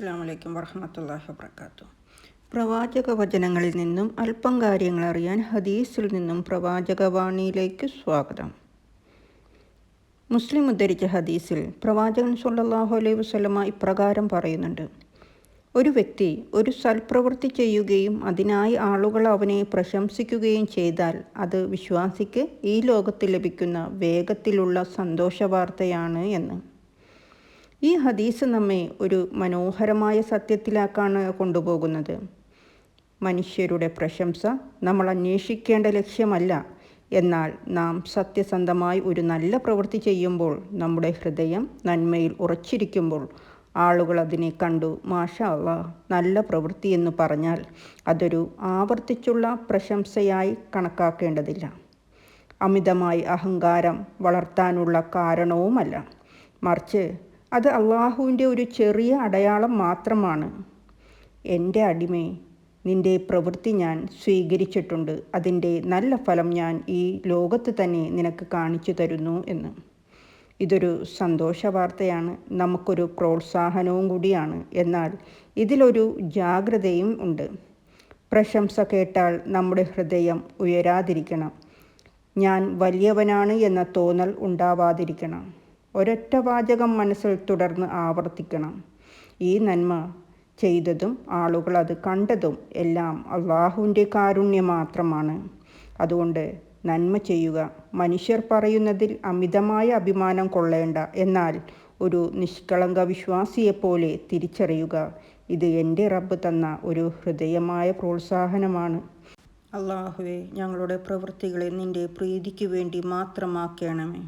അസ്സാം വലൈക്കും വർഹമത്തല്ലാഹി പ്രവാചക വചനങ്ങളിൽ നിന്നും അല്പം കാര്യങ്ങൾ അറിയാൻ ഹദീസിൽ നിന്നും പ്രവാചക വാണിയിലേക്ക് സ്വാഗതം. മുസ്ലിം ഉദ്ധരിച്ച ഹദീസിൽ പ്രവാചകൻ സുല്ലാഹു അലൈഹി വസ്ലമ ഇപ്രകാരം പറയുന്നുണ്ട്. ഒരു വ്യക്തി ഒരു സൽപ്രവൃത്തി ചെയ്യുകയും അതിനായി ആളുകൾ അവനെ പ്രശംസിക്കുകയും ചെയ്താൽ അത് വിശ്വാസിക്ക് ഈ ലോകത്ത് ലഭിക്കുന്ന വേഗത്തിലുള്ള സന്തോഷവാർത്തയാണ് എന്ന്. ഈ ഹദീസ് നമ്മെ ഒരു മനോഹരമായ സത്യത്തിലാക്കാണ് കൊണ്ടുപോകുന്നത്. മനുഷ്യരുടെ പ്രശംസ നമ്മൾ അന്വേഷിക്കേണ്ട ലക്ഷ്യമല്ല. എന്നാൽ നാം സത്യസന്ധമായി ഒരു നല്ല പ്രവൃത്തി ചെയ്യുമ്പോൾ നമ്മുടെ ഹൃദയം നന്മയിൽ ഉറച്ചിരിക്കുമ്പോൾ ആളുകൾ അതിനെ കണ്ടു മാഷ നല്ല പ്രവൃത്തി എന്ന് പറഞ്ഞാൽ അതൊരു ആവർത്തിച്ചുള്ള പ്രശംസയായി കണക്കാക്കേണ്ടതില്ല. അമിതമായി അഹങ്കാരം വളർത്താനുള്ള കാരണവുമല്ല. മറിച്ച് അത് അള്ളാഹുവിന്റെ ഒരു ചെറിയ അടയാളം മാത്രമാണ്. എന്റെ അടിമേ നിന്റെ പ്രവൃത്തി ഞാൻ സ്വീകരിച്ചിട്ടുണ്ട്. അതിന്റെ നല്ല ഫലം ഞാൻ ഈ ലോകത്ത് തന്നെ നിനക്ക് കാണിച്ചു തരുന്നു എന്ന്. ഇതൊരു സന്തോഷ വാർത്തയാണ്. നമുക്കൊരു പ്രോത്സാഹനവും കൂടിയാണ്. എന്നാൽ ഇതിലൊരു ജാഗ്രതയും ഉണ്ട്. പ്രശംസ കേട്ടാൽ നമ്മുടെ ഹൃദയം ഉയരാതിരിക്കണം. ഞാൻ വലിയവനാണ് എന്ന തോന്നൽ ഉണ്ടാവാതിരിക്കണം. ഒരൊറ്റ വാചകം മനസ്സിൽ തുടർന്ന് ആവർത്തിക്കണം. ഈ നന്മ ചെയ്തതും ആളുകൾ അത് കണ്ടതും എല്ലാം അള്ളാഹുവിന്റെ കാരുണ്യം മാത്രമാണ്. അതുകൊണ്ട് നന്മ ചെയ്യുക മനുഷ്യർ പറയുന്നതിൽ അമിതമായ അഭിമാനം കൊള്ളേണ്ട എന്നാൽ ഒരു നിഷ്കളങ്ക വിശ്വാസിയെപ്പോലെ തിരിച്ചറിയുക ഇത് എന്റെ റബ്ബ് തന്ന ഒരു ഹൃദയമായ പ്രോത്സാഹനമാണ്. അള്ളാഹുവെ ഞങ്ങളുടെ പ്രവൃത്തികളെ നിന്റെ പ്രീതിക്ക് വേണ്ടി മാത്രമാക്കണമേ.